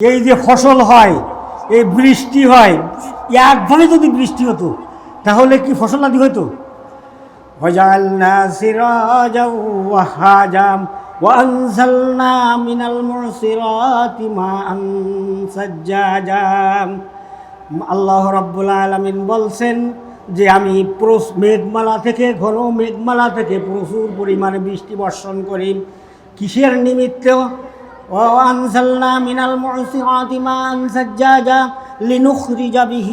এই যে ফসল হয় এই বৃষ্টি হয় একভাবে যদি বৃষ্টি হতো তাহলে কি ফসল আদি হতো وجعلنا سراجا وهاجا وأنزلنا من المعصرات ماء سجاجا আল্লাহ রাব্বুল আলামিন বলছেন যে আমি প্রস- মেঘমালা থেকে ঘন মেঘমালা থেকে প্রচুর পরিমাণে বৃষ্টি বর্ষণ করি কিসের নিমিত্ত وأنزلنا من المعصرات ماء سجاجا لنخرج به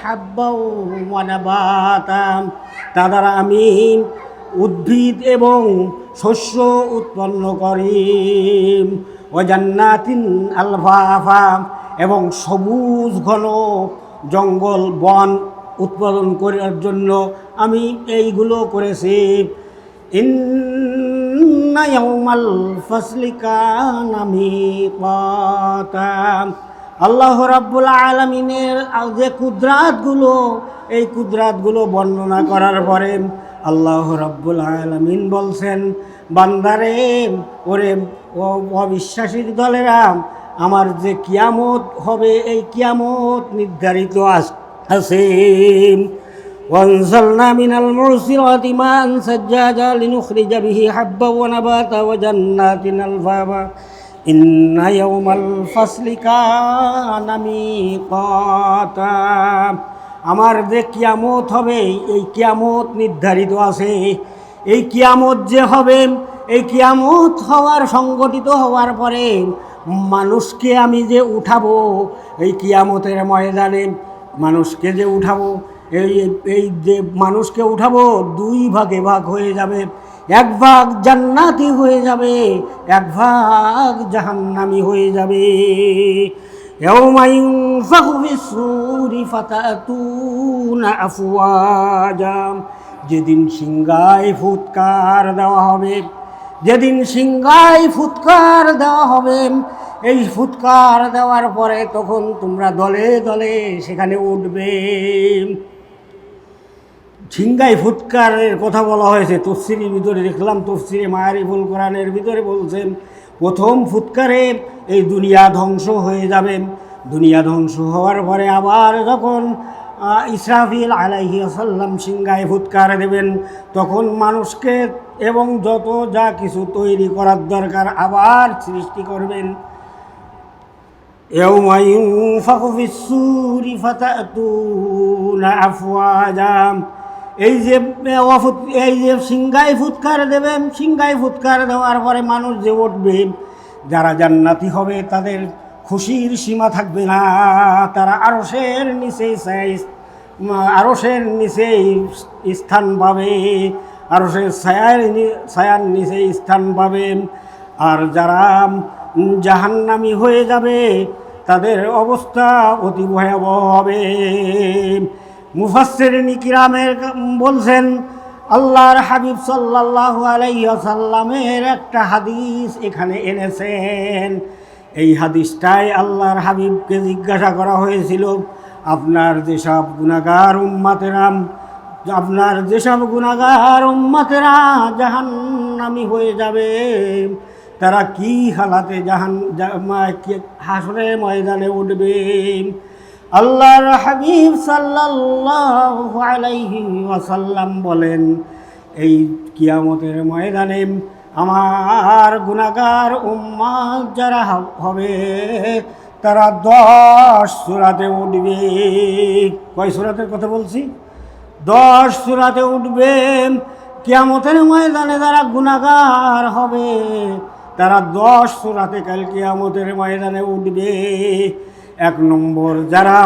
حبا ونباتا তা দ্বারা আমি উদ্ভিদ এবং শস্য উৎপন্ন করি ও জান্নাতিন আলফাফা এবং সবুজ ঘন জঙ্গল বন উৎপাদন করার জন্য আমি এইগুলো করেছি ইন্না ইয়াউমাল ফাসলি কানা মিকাতা আল্লাহ রাব্বুল আলমিনের যে কুদরাতগুলো, এই কুদরাতগুলো বর্ণনা করার পরে আল্লাহ রাব্বুল আলমিন বলছেন, বান্দারে, ওরে অবিশ্বাসীর দলেরা, আমার যে কিয়ামত হবে, এই কিয়ামত নির্ধারিত আছে। وانزلنا من المعصرات ماء سجاجا لنخرج به حبا ونباتا وجنات الفافا إن يوم الفصل كان ميقاتا আমার যে কিয়ামত হবে এই কিয়ামত নির্ধারিত আছে এই কিয়ামত যে হবে এই কিয়ামত হওয়ার সংগঠিত হওয়ার পরে মানুষকে আমি যে উঠাবো এই কিয়ামতের ময়দানে মানুষকে যে উঠাবো এই এই যে মানুষকে উঠাবো, দুই ভাগে ভাগ হয়ে যাবে। এক ভাগ জান্নাতি হয়ে যাবে, এক ভাগ জাহান্নামি হয়ে যাবে। যেদিন সিংগায় ফুৎকার দেওয়া হবে, যেদিন সিংগায় ফুৎকার দেওয়া হবে, এই ফুৎকার দেওয়ার পরে তখন তোমরা দলে দলে সেখানে উঠবে। ঝিঙ্গাই ফুৎকারের কথা বলা হয়েছে তফসিরির ভিতরে দেখলাম তফসিরে মায়ারিফুল কোরআনের ভিতরে বলছেন প্রথম ফুৎকারে এই দুনিয়া ধ্বংস হয়ে যাবে দুনিয়া ধ্বংস হওয়ার পরে আবার যখন আহ, ইসরাফিল আলাইহি আসাল্লাম সিংগায় ফুৎকার দেবেন তখন মানুষকে এবং যত যা কিছু তৈরি করার দরকার আবার সৃষ্টি করবেন يوم ينفخ في السور فتأتون أفواجا এই যে এই যে সিংগাই ফুৎকার দেবেন সিংগাই ফুৎকার দেওয়ার পরে মানুষ যে উঠবে, যারা জান্নাতি হবে তাদের খুশির সীমা থাকবে না। তারা আরসের নিচে আরসের নিচে স্থান পাবে আরসের ছায়ার ছায়ার নিচে স্থান পাবে। আর যারা জাহান্নামি হয়ে যাবে, তাদের অবস্থা অতি ভয়াবহ হবে। মুফাসসির নিকিরামের বলছেন, আল্লাহর হাবিব সাল্লাল্লাহু আলাইহি ওয়াসাল্লামের একটা হাদিস এখানে এনেছেন। এই হাদিসটাই আল্লাহর হাবিবকে জিজ্ঞাসা করা হয়েছিল, আপনার যেসব গুণাগার উম্মাতেরাম আপনার যেসব গুণাগার উম্মাতেরা জাহান্নামি হয়ে যাবে, তারা কি হালাতে জাহান হাসরের ময়দানে উঠবে? আল্লাহর হাবিব সাল্লাল্লাহু আলাইহি ওয়াসাল্লাম বলেন, এই কিয়ামতের ময়দানে আমার গুণাগার উম্মাদ যারা হবে তারা দশ সুরাতে উঠবে। কয় সুরাতের কথা বলছি? দশ সুরাতে উঠবে, কিয়ামতের ময়দানে যারা গুণাগার হবে, তারা দশ সুরাতে কাল কিয়ামতের ময়দানে উঠবে। এক নম্বর, যারা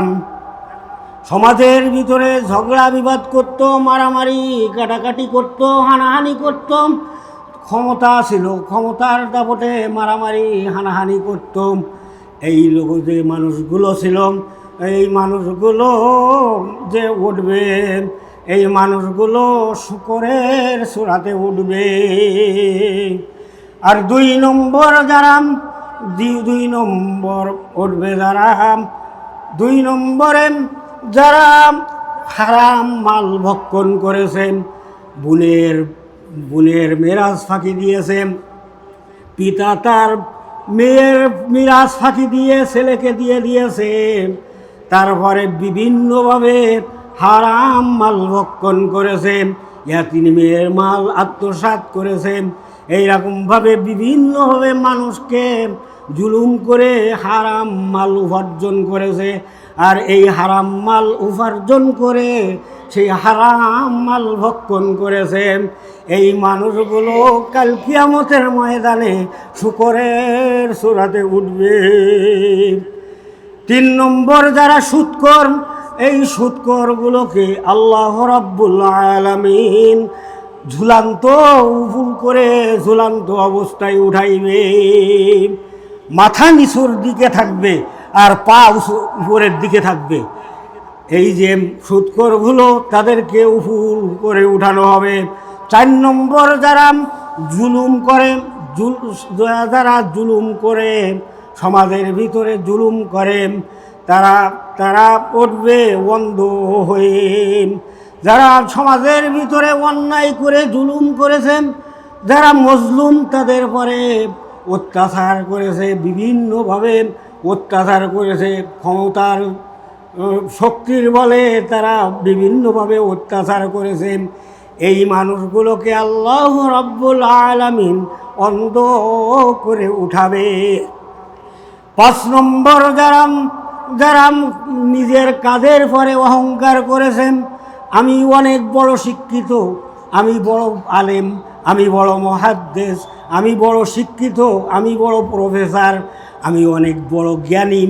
সমাজের ভিতরে ঝগড়া বিবাদ করতো, মারামারি, কাটাকাটি করতো, হানাহানি করতো, ক্ষমতা ছিল, ক্ষমতার দাপটে মারামারি, হানাহানি করত। এই লোক যে মানুষগুলো ছিল, এই মানুষগুলো যে উঠবে, এই মানুষগুলো শুকরের সুরাতে উঠবে। আর দুই নম্বর, যারা দুই নম্বর উঠবে যারা দুই নম্বরে যারা হারাম মাল ভক্ষণ করেছেন, বুনের বুনের মেরাজ ফাঁকি দিয়েছেন। পিতা তার মেয়ের মিরাজ ফাঁকি দিয়ে ছেলেকে দিয়ে দিয়েছে তারপরে বিভিন্নভাবে হারাম মাল ভক্ষণ করেছে ইয়া তিনি মেয়ের মাল আত্মসাৎ করেছেন। এইরকমভাবে বিভিন্নভাবে মানুষকে জুলুম করে হারাম মাল উপার্জন করেছে। আর এই হারাম মাল উপার্জন করে সেই হারাম মাল ভক্ষণ করেছে। এই মানুষগুলো কাল কিয়ামতের ময়দানে শুকরের সুরাতে উঠবে। তিন নম্বর যারা সুৎকর, এই সুৎকরগুলোকে আল্লাহ রাব্বুল আলামিন ঝুলান্ত উফুল করে ঝুলান্ত অবস্থায় উঠাইবে। মাথা নিচুর দিকে থাকবে আর পা উপরের দিকে থাকবে। এই যে সুৎকরগুলো তাদেরকে উফুল করে উঠানো হবে। চার নম্বর যারা জুলুম করে যারা জুলুম করে, সমাজের ভিতরে জুলুম করে, তারা তারা পড়বে বন্ধ হয়ে। যারা সমাজের ভিতরে অন্যায় করে, জুলুম করেছেন যারা মজলুম তাদের পরে অত্যাচার করেছে, বিভিন্নভাবে অত্যাচার করেছে। ক্ষমতার শক্তির বলে তারা বিভিন্নভাবে অত্যাচার করেছেন এই মানুষগুলোকে আল্লাহ রব্বুল আলামিন অন্ধ করে উঠাবে। পাঁচ নম্বর যারা যারা নিজের কাজের পরে অহংকার করেছেন, আমি অনেক বড় শিক্ষিত, আমি বড় আলেম। আমি বড় মহাদ্দেশ, আমি বড় শিক্ষিত, আমি বড় প্রফেসর, আমি অনেক বড় জ্ঞানী,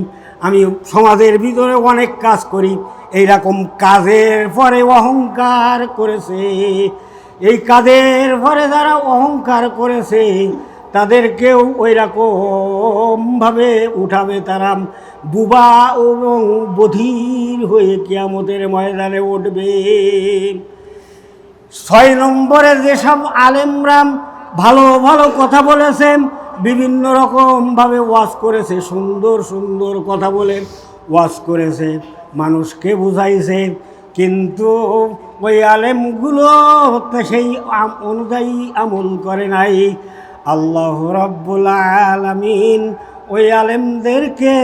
আমি সমাজের ভিতরে অনেক কাজ করি। এইরকম কাজের পরে অহংকার করেছে। এই কাজের পরে যারা অহংকার করেছে, তাদেরকেও ওই রকমভাবে উঠাবে তারা। বুবা এবং বধির হয়ে কিয়ামতের ময়দানে উঠবে। ছয় নম্বরে যেসব আলেমরাম ভালো ভালো কথা বলেছেন, বিভিন্ন রকমভাবে ওয়াজ করেছে, সুন্দর সুন্দর কথা বলে ওয়াজ করেছে, মানুষকে বুঝাইছে। কিন্তু ওই আলেমগুলো তো সেই অনুযায়ী আমল করে নাই। আল্লাহ রব্বুল আলামিন ওই আলেমদেরকে,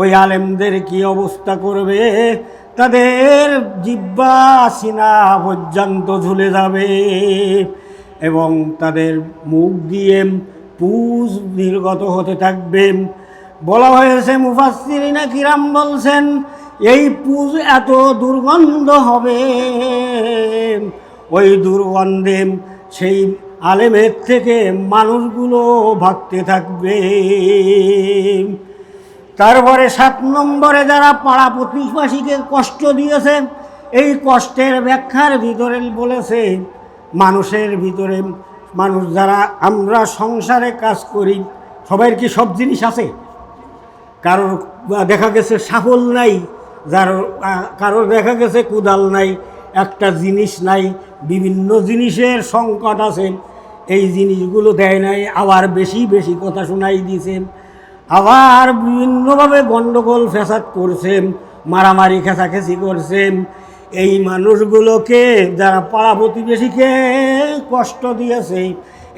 ওই আলেমদের কি অবস্থা করবে? তাদের জিব্বা সিনা পর্যন্ত ঝুলে যাবে এবং তাদের মুখ দিয়ে পুজ নির্গত হতে থাকবে। বলা হয়েছে, মুফাসসিরিনা কিরাম বলছেন, এই পুজ এত দুর্গন্ধ হবে। ওই দুর্গন্ধে সেই আলেমের থেকে মানুষগুলো ভাগতে থাকবে। তারপরে সাত নম্বরে যারা পাড়া প্রতিবাসীকে কষ্ট দিয়েছে, এই কষ্টের ব্যাখ্যার ভিতরে বলেছে, মানুষের ভিতরে মানুষ যারা আমরা সংসারে কাজ করি, সবাই কি সব জিনিস আছে? কারোর দেখা গেছে সাফল নাই, যার, কারোর দেখা গেছে কুদাল নাই, একটা জিনিস নাই, বিভিন্ন জিনিসের সংকট আছে, এই জিনিসগুলো দেয় নাই, আবার বেশি বেশি কথা শোনাই দিয়েছেন। আবার বিভিন্নভাবে গণ্ডগোল ফেসাদ করছেন, মারামারি খেসাখেসি করছেন। এই মানুষগুলোকে যারা পাড়া প্রতিবেশীকে কষ্ট দিয়েছে,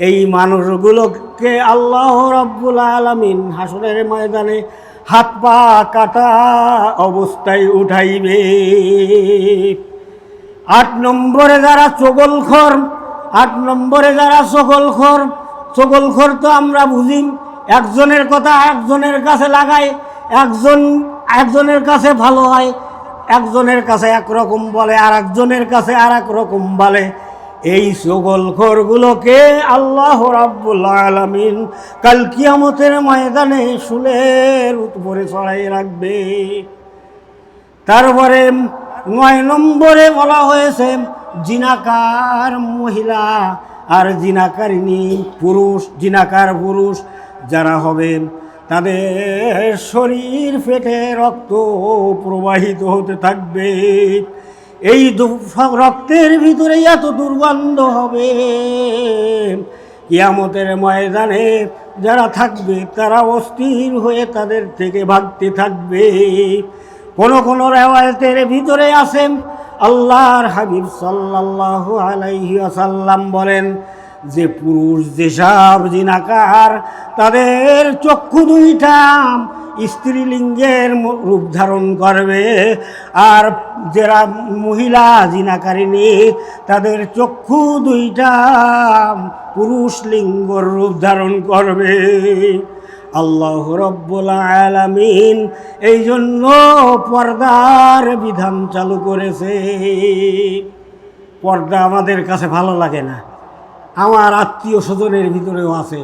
এই মানুষগুলোকে আল্লাহ রব্বুল আলমিন হাসনের ময়দানে হাত পা কাটা অবস্থায় উঠাইবে। আট নম্বরে যারা চগলখর, আট নম্বরে যারা চগলখর চগলখর তো আমরা বুঝি একজনের কথা একজনের কাছে লাগায়, একজন, একজনের কাছে ভালো হয়, একজনের কাছে একরকম বলে আর একজনের কাছে আর এক রকম বলে। এই চগলখরগুলোকে আল্লাহ রাব্বুল আলামিন কাল কিয়ামতের ময়দানে শুলের উপরে চড়াই রাখবে। তারপরে নয় নম্বরে বলা হয়েছে, জিনাকার মহিলা আর জিনাকারিনী পুরুষ, জিনাকার পুরুষ যারা হবে তাদের শরীর ফেটে রক্ত প্রবাহিত হতে থাকবে। এই রক্তের ভিতরে এত দুর্গন্ধ হবে। কিয়ামতের ময়দানে যারা থাকবে, তারা অস্থির হয়ে তাদের থেকে ভাগতে থাকবে। কোন কোন রেওয়ায়তের ভিতরে আছেন, আল্লাহর হাবিব সাল্লাল্লাহু আলাইহি ওয়াসাল্লাম বলেন যে পুরুষ যেসব জিনাকার তাদের চক্ষু দুইটা স্ত্রীলিঙ্গের রূপ ধারণ করবে। আর যারা মহিলা জিনাকারিনী তাদের চক্ষু দুইটা পুরুষ লিঙ্গর রূপ ধারণ করবে। আল্লাহ রব্বুল আলামিন এই জন্য পর্দার বিধান চালু করেছে। পর্দা আমাদের কাছে ভালো লাগে না। আমার আত্মীয় স্বজনের ভিতরেও আছে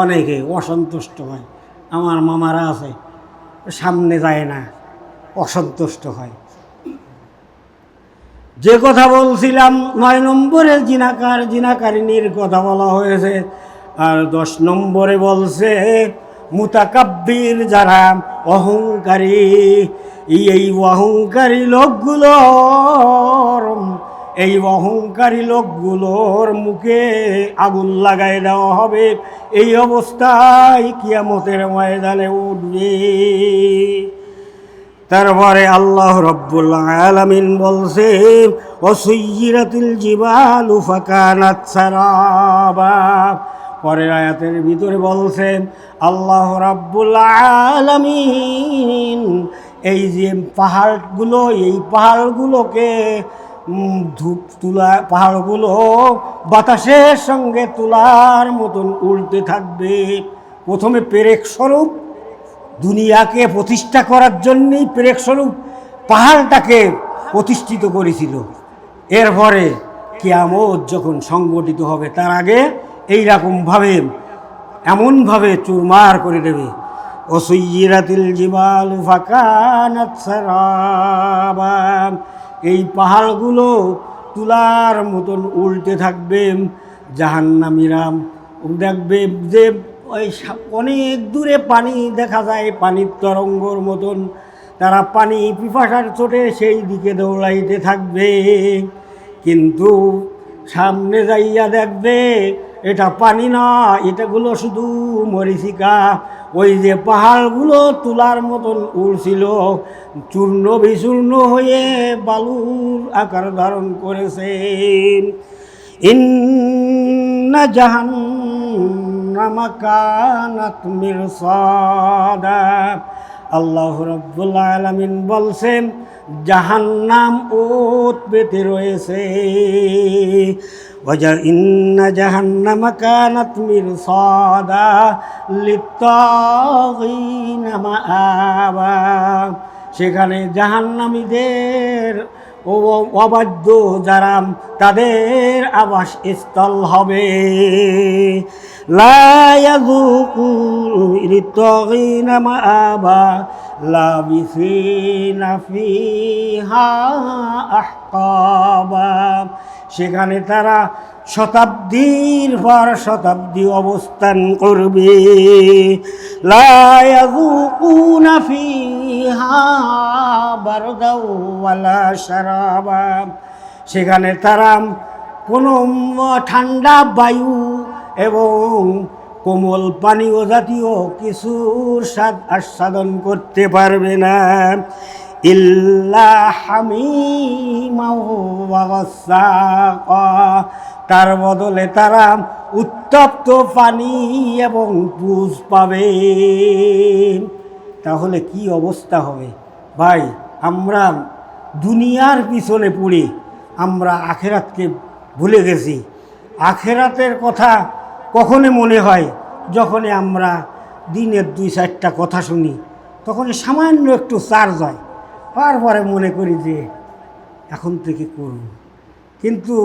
অনেকে অসন্তুষ্ট হয়। আমার মামারা আছে, সামনে যায় না, অসন্তুষ্ট হয়। যে কথা বলছিলাম, নয় নম্বরে জিনাকার জিনাকারিনীর কথা বলা হয়েছে। আর দশ নম্বরে বলছে, মুতাকাব্বির যারা অহংকারী, এই অহংকারী লোকগুলোর এই অহংকারী লোকগুলোর মুখে আগুন লাগাই দেওয়া হবে। এই অবস্থায় কিয়ামতের ময়দানে উঠবে। তারপরে আল্লাহ রব্বুল আলামিন বলছে অসুইরাতিল জিবালু ফাকানাত সারাবা। আয়াতের ভিতরে বলছেন, আল্লাহ রাব্বুল আলামিন এই যে পাহাড়গুলো, এই পাহাড়গুলোকে ধূপ তুলা, পাহাড়গুলো বাতাসের সঙ্গে তুলার মতন উল্টে থাকবে। প্রথমে পেরেক স্বরূপ, দুনিয়াকে প্রতিষ্ঠা করার জন্যই প্রেক্ষস্বরূপ পাহাড়টাকে প্রতিষ্ঠিত করেছিল। এরপরে কিয়ামত যখন সংগঠিত হবে, তার আগে এই রকমভাবে এমনভাবে চুরমার করে দেবে। অসুইরাতিল জিবাল ফাকানাত সারাবা এই পাহাড়গুলো তুলার মতন উল্টে থাকবে জাহান্নামিরাম দেখবে যে ওই অনেক দূরে পানি দেখা যায়, পানির তরঙ্গর মতন। তারা পানি পিপাসার চোটে সেই দিকে দৌড়াইতে থাকবে। কিন্তু সামনে যাইয়া দেখবে এটা পানি না, এটাগুলো শুধু মরিচিকা। ওই যে পাহাড়গুলো তুলার মতন উড়ছিল, চূর্ণ বিচূর্ণ হয়ে বালুর আকার ধারণ করেছে। ইন্ন জাহান্নামা কানাত মিরসাদা। আল্লাহ রব্বুল আলামিন বলছেন জাহান্নাম ওত পেতে রয়েছে। ওজা ইন্না জাহান্নামা কানাত মিরসাদা লিত্তাগিনা মাআবা। সেখানে জাহান্নামীদের ও অবাধ্য যারা, তাদের আবাস স্থল হবে লিত্তাগিনা মাআবা। লাবিসিনা ফিহা আহকাবা সেখানে তারা শতাব্দীর পর শতাব্দী অবস্থান করবে। লায়াযুকুনা ফিহা বারদাও ওয়ালা শারাবা। সেখানে তারা কোনো ঠান্ডা বায়ু এবং কোমল পানীয় জাতীয় কিছুর স্বাদ আস্বাদন করতে পারবে না। ইল্লা। তার বদলে তারা উত্তপ্ত পানি এবং পুষ পাবে। তাহলে কি অবস্থা হবে? ভাই, আমরা দুনিয়ার পিছনে পড়ে আমরা আখেরাতকে ভুলে গেছি। আখেরাতের কথা কখনো মনে হয়, যখনই আমরা দিনের দুই চারটা কথা শুনি তখন সামান্য একটু চার্জ হয়। তারপরে মনে করি যে, এখন থেকে করব কিন্তু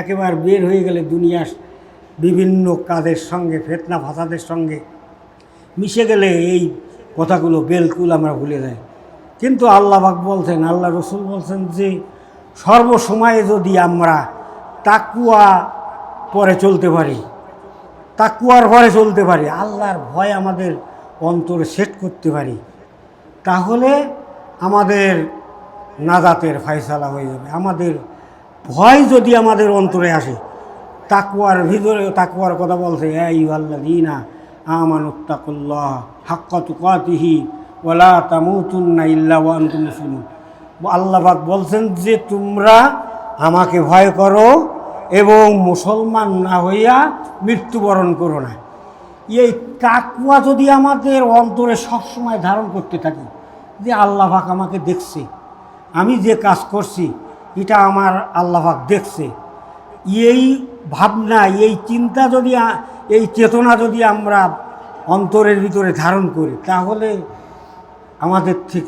একেবারে বের হয়ে গেলে দুনিয়ার বিভিন্ন কাজের সঙ্গে, ফেতনা ফাসাদের সঙ্গে মিশে গেলে এই কথাগুলো বেলকুল আমরা ভুলে যাই। কিন্তু আল্লাহ পাক বলছেন, আল্লাহ রসুল বলছেন যে, সর্বসময়ে যদি আমরা তাকুয়া পরে চলতে পারি, তাকুয়ার পরে চলতে পারি, আল্লাহর ভয় আমাদের অন্তরে সেট করতে পারি, তাহলে আমাদের নাজাতের ফায়সালা হয়ে যাবে। আমাদের ভয় যদি আমাদের অন্তরে আসে, তাকুয়ার ভিতরে, তাকুয়ার কথা বলছে এই আল্লাহ দিনা আমানুত্তাকুল্লাহ হাক্কা তুকাতিহি ওলা তামুতুন্না ইল্লা ওয়া আনতুম মুসলিমুন। আল্লাহ পাক বলছেন যে, তোমরা আমাকে ভয় করো এবং মুসলমান না হইয়া মৃত্যুবরণ করো না। এই তাকুয়া যদি আমাদের অন্তরে সবসময় ধারণ করতে থাকি, যে আল্লাহ পাক আমাকে দেখছে, আমি যে কাজ করছি, এটা আমার আল্লাহ পাক দেখছে। এই ভাবনা, এই চিন্তা যদি এই চেতনা যদি আমরা অন্তরের ভিতরে ধারণ করি, তাহলে আমাদের থেকে